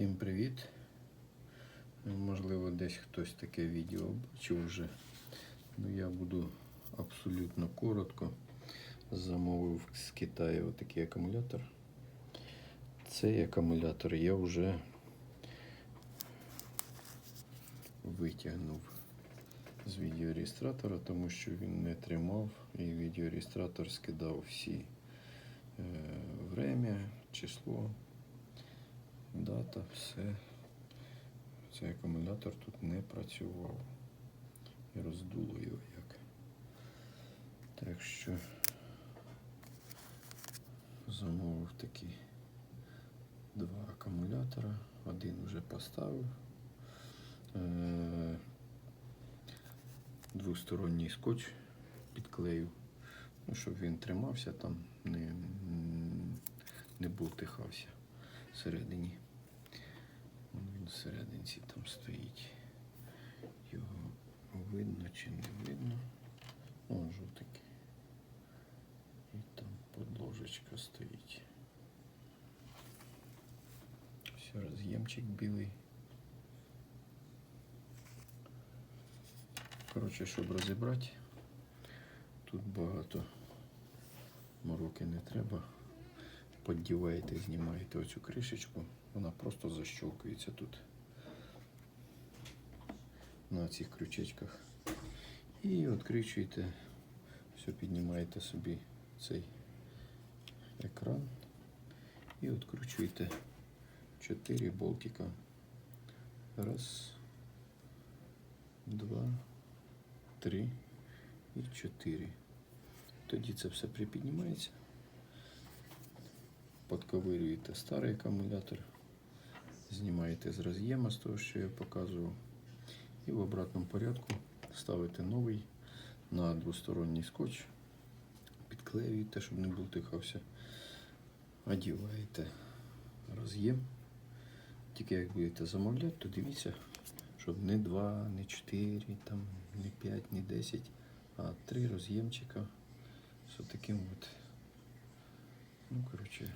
Всім привіт. Можливо, десь хтось таке відео бачив вже. Ну, я буду абсолютно коротко. Замовив з Китаю отакий акумулятор. Цей акумулятор я вже витягнув з відеореєстратора, тому що він не тримав і відеореєстратор скидав всі е, время, число, дата, все. Цей акумулятор тут не працював. І роздуло його як. Так що замовив такі два акумулятора. Один вже поставив. Е, Двосторонній скотч підклеїв, ну, щоб він тримався там, не, не бултихався всередині. Він всерединці там стоїть. Його видно чи не видно. Вон жовтий. І там подложечка стоїть. Все, роз'ємчик білий. Коротше, щоб розібрати, тут багато мороки не треба. Поддіваєте, знімаєте оцю кришечку, вона просто защелкується тут на цих крючечках. І відкручуєте, все піднімаєте собі цей екран і відкручуєте 4 болтика. Раз, два, три і чотири. Тоді це все припіднімається. Подковирюєте старий акумулятор, знімаєте з роз'єма з того, що я показував. І в обратному порядку ставите новий на двосторонній скотч, підклеюєте, щоб не бултихався. Одіваєте роз'єм. Тільки як будете замовляти, то дивіться, щоб не 2, не 4, там, не 5, не 10, а 3 роз'ємчика з таким от. Ну, коротше,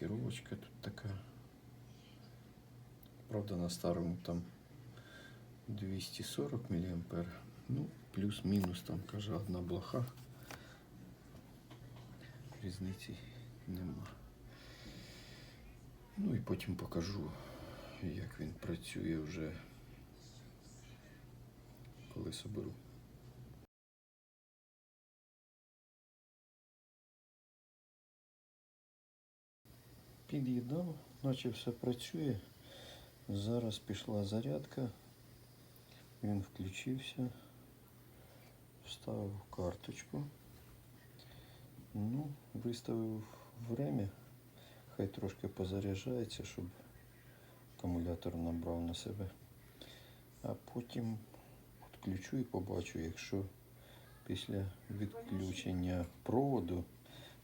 маркировочка тут така. Правда, на старому там 240 мА. Ну, плюс-мінус там, каже, одна блоха. Різниці нема. Ну і потім покажу, як він працює вже, коли соберу. Під'їдав, наче все працює. Зараз пішла зарядка. Він включився, вставив карточку. Ну, виставив время. Хай трошки позаряджається, щоб акумулятор набрав на себе. А потім відключу і побачу, якщо після відключення проводу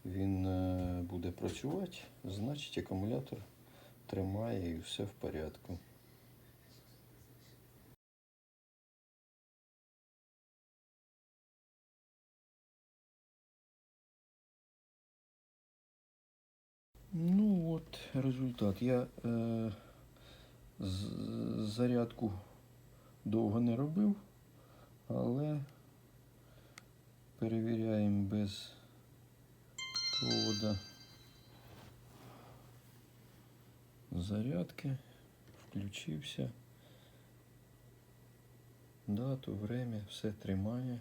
він е, буде працювати, значить акумулятор тримає і все в порядку. Ну от результат. Я е, з- зарядку довго не робив, але перевіряємо без провода зарядки. Включився. Дату, время, все тримає.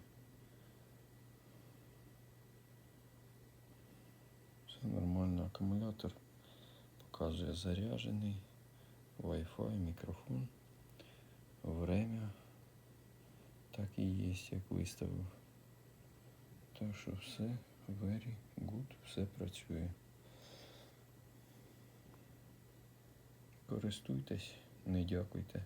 Все нормально, акумулятор показує заряджений, Wi-Fi, мікрофон, время. Так і є, як виставив. Так що все very good, все працює. Користуйтесь, не дякуйте.